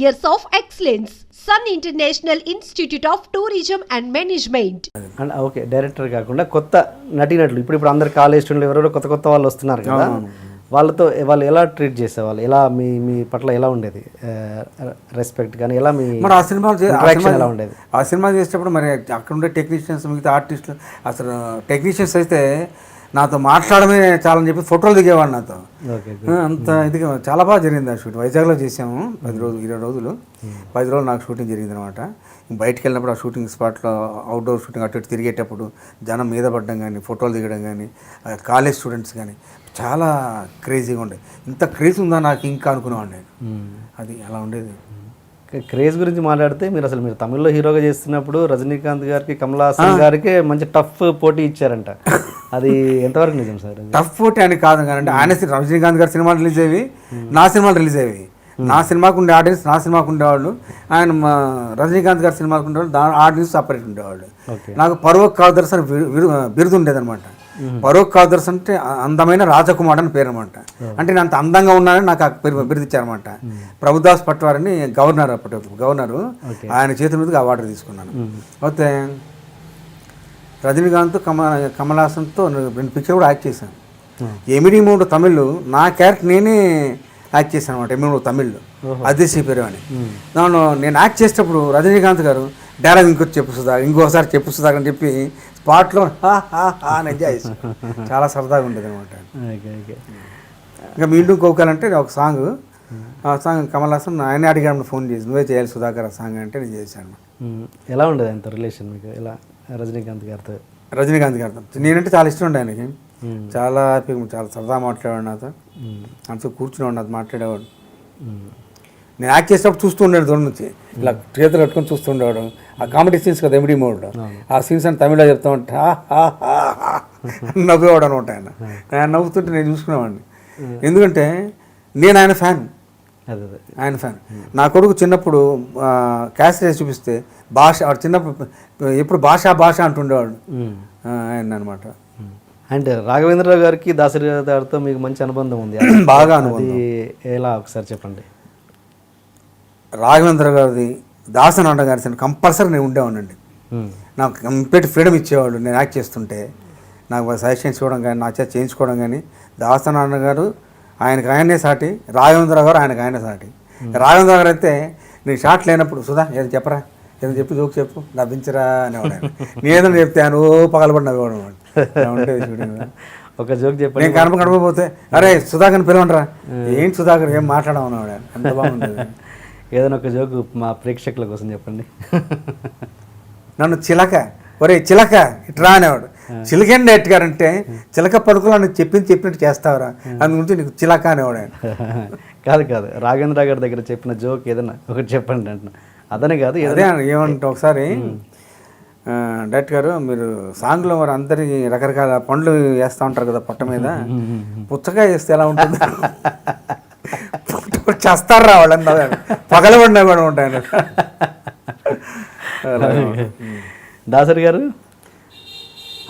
years of excellence. Sun International Institute of Tourism and Management. And okay director కాకుండా కొత్త నటీనటులు. ఇప్పుడు ఇప్పుడు అందరు కాలేజ్ స్టూడెంట్లు ఎవరెవరో కొత్త కొత్త వాళ్ళు వస్తున్నారు కదా. వాళ్ళతో వాళ్ళు ఎలా ట్రీట్ చేసేవాళ్ళు? ఎలా మీ మీ పట్ల ఎలా ఉండేది? రెస్పెక్ట్ కానీ ఎలా మీ మరి ఆ సినిమా ఎలా ఉండేది? ఆ సినిమా చేసేటప్పుడు మరి అక్కడ ఉండే టెక్నీషియన్స్ మిగతా ఆర్టిస్టులు అసలు టెక్నీషియన్స్ అయితే నాతో మాట్లాడమే చాలని చెప్పి ఫోటోలు దిగేవాడు నాతో. అంత ఇదిగా చాలా బాగా జరిగింది ఆ షూట్. వైజాగ్లో చేసాము పది రోజులు ఇరవై రోజులు. పది రోజులు నాకు షూటింగ్ జరిగింది అనమాట బయటికి వెళ్ళినప్పుడు ఆ షూటింగ్ స్పాట్లో అవుట్డోర్ షూటింగ్ అటు ఇటు తిరిగేటప్పుడు జనం మీద పడడం కానీ ఫోటోలు దిగడం కానీ కాలేజ్ స్టూడెంట్స్ కానీ చాలా క్రేజీగా ఉండే ఇంత క్రేజ్ ఉందా నాకు ఇంకా అనుకునేవాడు నేను. అది అలా ఉండేది. క్రేజ్ గురించి మాట్లాడితే మీరు అసలు మీరు తమిళ్ళో హీరోగా చేస్తున్నప్పుడు రజనీకాంత్ గారికి కమల్ హాసన్ గారికి మంచి టఫ్ పోటీ ఇచ్చారంట. అది ఎంతవరకు నిజం సార్? టఫ్ పోటీ అని కాదు కానీ ఆయన రజనీకాంత్ గారి సినిమాలు రిలీజ్ అయ్యి నా సినిమాలు రిలీజ్ అయ్యి. నా సినిమాకు ఉండే ఆడియన్స్ నా సినిమాకు ఉండేవాళ్ళు. ఆయన మా రజనీకాంత్ గారి సినిమాకు ఉండేవాళ్ళు దాని ఆడియన్స్ సపరేట్ ఉండేవాళ్ళు. నాకు పరోక్ కాదర్స్ అని బిరు- బిరు- బిరుదు ఉండేదన్నమాట. పరోక్ కాదర్స్ అంటే అందమైన రాజకుమార్ అని పేరు అనమాట అంటే నేను అంత అందంగా ఉన్నానని నాకు ఆ పేరు బిరుదు ఇచ్చారనమాట ప్రభుదాస్ పట్వారిని గవర్నర్ అప్పటి గవర్నరు ఆయన చేతుల మీదుగా అవార్డు తీసుకున్నాను. అయితే రజనీకాంత్ కమ కమల్ హాసన్తో రెండు పిక్చర్ కూడా యాక్ట్ చేశాను. ఎమిడి మూడు తమిళ్ నా క్యారెక్టర్ నేనే యాక్ట్ చేశాను అనమాట ఎమిడి మూడు తమిళ్ అదేశీ పేరు అని. దానిలో నేను యాక్ట్ చేసేటప్పుడు రజనీకాంత్ గారు డైలాగ్ ఇంకోటి చెప్పు సుధా ఇంకోసారి చెప్పు సుధా అని చెప్పి స్పాట్లో అని ఎంజాయ్ చేశాను. చాలా సరదాగా ఉండేది అనమాట ఓకే ఓకే. ఇంకా మీ ఇంటికి కోకాలంటే ఒక సాంగ్ ఆ సాంగ్ కమల్ హాసన్ ఆయనే అడిగాడు ఫోన్ చేసి నువ్వే చేయాలి సుధాకర్ ఆ సాంగ్ అంటే నేను చేశాను. ఎలా ఉండేది అంత రిలేషన్ మీకు? ఎలా? రజనీకాంత్ గారితో. రజనీకాంత్ గారితో. నేనంటే చాలా ఇష్టం ఉండే ఆయనకి. చాలా హ్యాపీగా చాలా సరదా మాట్లాడేవాడు నాతో. అంతా కూర్చునేవాడు నాతో మాట్లాడేవాడు. నేను యాక్ట్ చేసేటప్పుడు చూస్తూ ఉండేది దూరం నుంచి. ఇలా చేతులు కట్టుకొని చూస్తూ ఉండేవాడు. ఆ కామెడీ సీన్స్ కదా ఎమిడి మోడ్ ఆ సీన్స్ అని తమిళలో చెప్తా ఉంటే నవ్వేవాడు అనమాట ఆయన. ఆయన నవ్వుతుంటే నేను చూసుకునేవాడిని. ఎందుకంటే నేను ఆయన ఫ్యాన్. ఆయన ఫ్యాన్. నా కొడుకు చిన్నప్పుడు క్యాసెట్ చూపిస్తే భాష వాడు చిన్నప్పుడు ఎప్పుడు భాష భాష అంటుండేవాడు. ఆయన అనమాట అండ్ రాఘవేంద్రరావు గారికి దాసరి గారితో మీకు మంచి అనుబంధం ఉంది. బాగా అనుబంధం. ఎలా ఒకసారి చెప్పండి? రాఘవేంద్ర గారిది దాసనారాయణ గారి కంపల్సరీ నేను ఉండేవాడినండి. మ్మ్. నాకు కంప్లీట్ ఫ్రీడమ్ ఇచ్చేవాడు నేను యాక్ట్ చేస్తుంటే నాకు సజెషన్స్ ఇవ్వడం కానీ నా చేత చేయించుకోవడం కానీ దాసనారాయణ గారు ఆయనకు ఆయనే సాటి. రాఘవేంద్ర గారు ఆయనకు ఆయనే సాటి. రాఘవేంద్ర గారు అయితే నేను షాట్ లేనప్పుడు సుధా ఏదో చెప్పరా? ఏదో చెప్పు జోక్ చెప్పు నవ్వించరా అనేవాడు ఆయన. నేను ఏదైనా చెప్తే ఆయన ఓ పగలబడి నవ్వేవాడు ఉండేది ఒక జోక్ చెప్పండి. నేను కనప కనపపోతే అరే సుధాకర్ని పిలవండిరా. ఏంటి సుధాకర్ ఏం మాట్లాడమన్నాడు ఆయన. ఎంత బాగుండేది ఏదైనా ఒక జోక్ మా ప్రేక్షకుల కోసం చెప్పండి. నన్ను చిలక ఒరే చిలక ఇట్రా అనేవాడు. చిలకండి ఎట్టుగారంటే చిలక పలుకులు అని చెప్పింది చెప్పినట్టు చేస్తావరా. అందు గురించి నీకు చిలక అనేవాడు కాదు కాదు. రాఘవేంద్ర గారి దగ్గర చెప్పిన జోక్ ఏదైనా ఒకటి చెప్పండి అంటున్నా. అదనే కాదు అదే ఏమంటే ఒకసారి? ఆ, డైరెక్టర్ గారు మీరు సాంగ్లో మరి అందరికి రకరకాల పండ్లు వేస్తూ ఉంటారు కదా పొట్ట మీద. పుచ్చకాయ వేస్తే ఎలా ఉంటుంది? చేస్తారా వాళ్ళంతా పగలబడినా కూడా ఉంటాయి దాసరి గారు?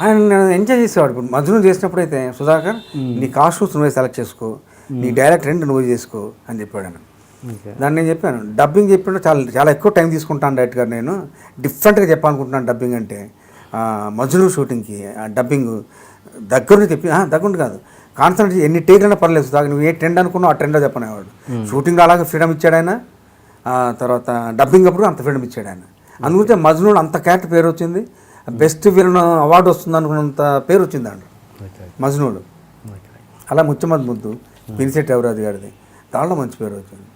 ఆయన నేను ఎంజాయ్ చేసేవాడు ఇప్పుడు. మధ్యలో చేసినప్పుడు అయితే సుధాకర్ నీ కాస్ట్యూమ్స్ నువ్వే సెలెక్ట్ చేసుకో. నీ డైరెక్ట్ రెండు నువ్వే చేసుకో అని చెప్పాడు ఆయన. దాన్ని నేను చెప్పాను. డబ్బింగ్ చెప్పినప్పుడు చాలా చాలా ఎక్కువ టైం తీసుకుంటాను డైరెక్ట్ గారు నేను. డిఫరెంట్గా చెప్పాలనుకుంటున్నాను డబ్బింగ్ అంటే. మజ్ను షూటింగ్కి ఆ డబ్బింగ్ దగ్గర చెప్పి ఆ, దగ్గర కాదు. కాన్సన్ట్రేట్ ఎన్ని టేక్లైనా పర్లేదు సుధాకర్. నువ్వు ఏ ట్రెండ్ అనుకున్నావు ఆ ట్రెండ్లో చెప్పనేవాడు షూటింగ్లో అలాగే ఫ్రీడమ్ ఇచ్చాడు ఆయన. ఆ, తర్వాత డబ్బింగ్ అప్పుడు అంత ఫ్రీడమ్ ఇచ్చాడు ఆయన. అందుగురించి మజ్నూడు అంత క్యారెక్టర్ పేరు వచ్చింది. బెస్ట్ విలన్ అవార్డు వస్తుంది అనుకున్నంత పేరు వచ్చింది అండి ఓకే మజ్నూడు. అలా ముచ్చమద్ ముద్దు పినిసెట్ ఎవరాజు గారిది. దాంట్లో మంచి పేరు వచ్చింది.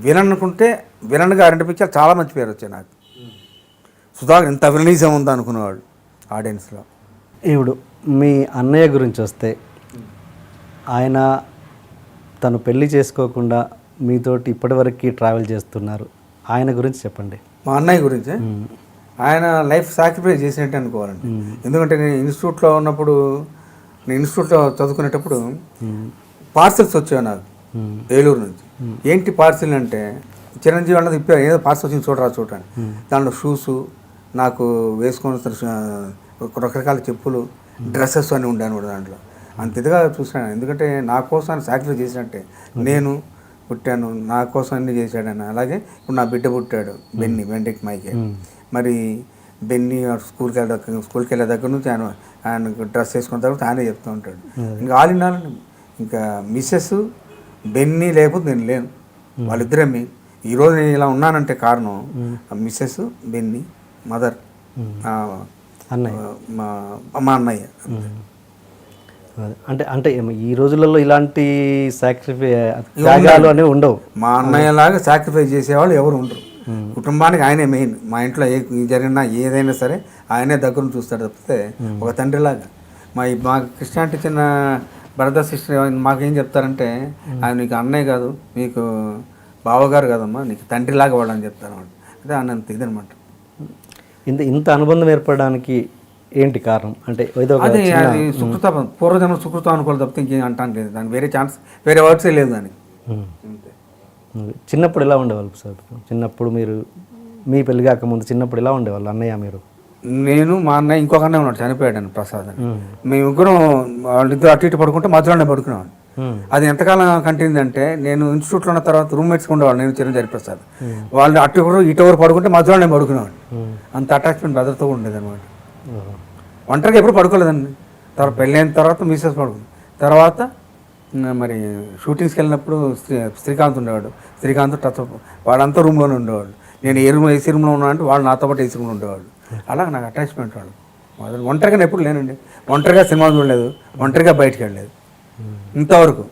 విలన్ అనుకుంటే విలన్గా రెండు పిక్చర్ చాలా మంచి పేరు వచ్చాయి నాకు. సుధాకర్ ఇంత విలనీజం ఉందా అనుకునేవాడు ఆడియన్స్లో. ఇప్పుడు మీ అన్నయ్య గురించి వస్తే ఆయన తను పెళ్ళి చేసుకోకుండా మీతోటి ఇప్పటివరకు ట్రావెల్ చేస్తున్నారు. ఆయన గురించి చెప్పండి. మా అన్నయ్య గురించి? ఆయన లైఫ్ సాక్రిఫైస్ చేసినట్టు అనుకోవాలండి. ఎందుకంటే నేను ఇన్స్టిట్యూట్లో ఉన్నప్పుడు నేను ఇన్స్టిట్యూట్లో చదువుకునేటప్పుడు పార్సల్స్ వచ్చాయి నాకు. ఏలూరు నుంచి. ఏంటి పార్సిల్ అంటే చిరంజీవి అన్నది ఇప్పే ఏదో పార్సల్ వచ్చింది చూడరా చూడండి. దాంట్లో షూస్ నాకు వేసుకొని రకరకాల చెప్పులు డ్రెస్సెస్ అన్నీ ఉండాను కూడా దాంట్లో. అంత ఇదిగా చూసాను ఎందుకంటే నా కోసం ఆయన సాక్రిఫైస్ చేసినట్టే. నేను పుట్టాను నా కోసం అన్ని చేశాడు ఆయన అలాగే ఇప్పుడు నా బిడ్డ పుట్టాడు బెన్ని వెంటకి మైకే. మరి బెన్ని స్కూల్కి వెళ్ళే దగ్గర స్కూల్కి వెళ్ళే దగ్గర నుంచి ఆయన ఆయన డ్రెస్ వేసుకున్న తర్వాత ఆయనే చెప్తూ ఉంటాడు. ఇంకా ఆల్ ఇన్ ఆల్ ఇంకా మిస్సెస్ బెన్నీ లేకపోతే నేను లేను. వాళ్ళిద్దరే మీ ఈరోజు నేను ఇలా ఉన్నానంటే కారణం మిస్సెస్ బెన్నీ మదర్ అన్నయ్య. మా మా అన్నయ్య. అంటే అంటే ఈ రోజులలో ఇలాంటి సాక్రిఫై త్యాగాలు అనేవి ఉండవు. మా అన్నయ్య లాగా సాక్రిఫైస్ చేసేవాళ్ళు ఎవరు ఉండరు. కుటుంబానికి ఆయనే మెయిన్ మా ఇంట్లో ఏ జరిగినా ఏదైనా సరే ఆయనే దగ్గర చూస్తాడు తప్పితే ఒక తండ్రిలాగా. మా మా క్రిస్టియానిటీ చిన్న బ్రదర్ సిస్టర్ మాకేం చెప్తారంటే ఆయన నీకు అన్నయ్య కాదు మీకు బావగారు కదమ్మా నీకు తండ్రిలాగా వాడు అని చెప్తారు అదే అన్నంత ఇదనమాట. ఇంత ఇంత అనుబంధం ఏర్పడడానికి ఏంటి కారణం? అంటే ఏదో అదే అది సుకృత పూర్వజన్మ సుకృతం అనుకోవాలి తప్పితే ఇంకేం అంటాను లేదు. దానికి వేరే ఛాన్స్ వేరే వర్డ్సే లేదు దానికి. అంతే. చిన్నప్పుడు ఎలా ఉండేవాళ్ళు సార్? చిన్నప్పుడు మీరు మీ పెళ్ళి కాకముందు చిన్నప్పుడు ఎలా ఉండేవాళ్ళు అన్నయ్య మీరు? నేను మా అన్నయ్య ఇంకొక అన్నయ్య ఉన్నాడు చనిపోయాడు అని ప్రసాద్ అని. మేము ముగ్గురం వాళ్ళిద్దరు అటు ఇటు పడుకుంటే మధ్యలోనే పడుకునేవాడు. అది ఎంతకాలం కంటిన్యూ అంటే నేను ఇన్స్టిట్యూట్లో ఉన్న తర్వాత రూమ్మేట్స్ ఉండేవాడు నేను చిరంజీవి ప్రసాద్. వాళ్ళు అటు ఎవరు ఇటు ఎవరు పడుకుంటే మధ్యలోనే పడుకునేవాడు అంత అటాచ్మెంట్ బ్రదర్తో ఉండేది అనమాట. ఒంటరిగా ఎప్పుడు పడుకోలేదండి. తర్వాత పెళ్ళైన తర్వాత మిసెస్ పడుకుంది. తర్వాత మరి షూటింగ్స్కి వెళ్ళినప్పుడు శ్రీ శ్రీకాంత్ ఉండేవాడు. శ్రీకాంత్ టచ్ వాళ్ళంతా రూమ్లోనే ఉండేవాడు. నేను ఏ రూమ్ ఏసీ రూమ్లో ఉన్నా అంటే వాళ్ళు నాతో పాటు ఏసీ రూమ్లో ఉండేవాడు. అలా నాకు అటాచ్మెంట్ వాళ్ళు మొదలు ఒంటరిగా ఎప్పుడు లేనండి. ఒంటరిగా సినిమా చూడలేదు. ఒంటరిగా బయటికి వెళ్ళలేదు. ఇంతవరకు.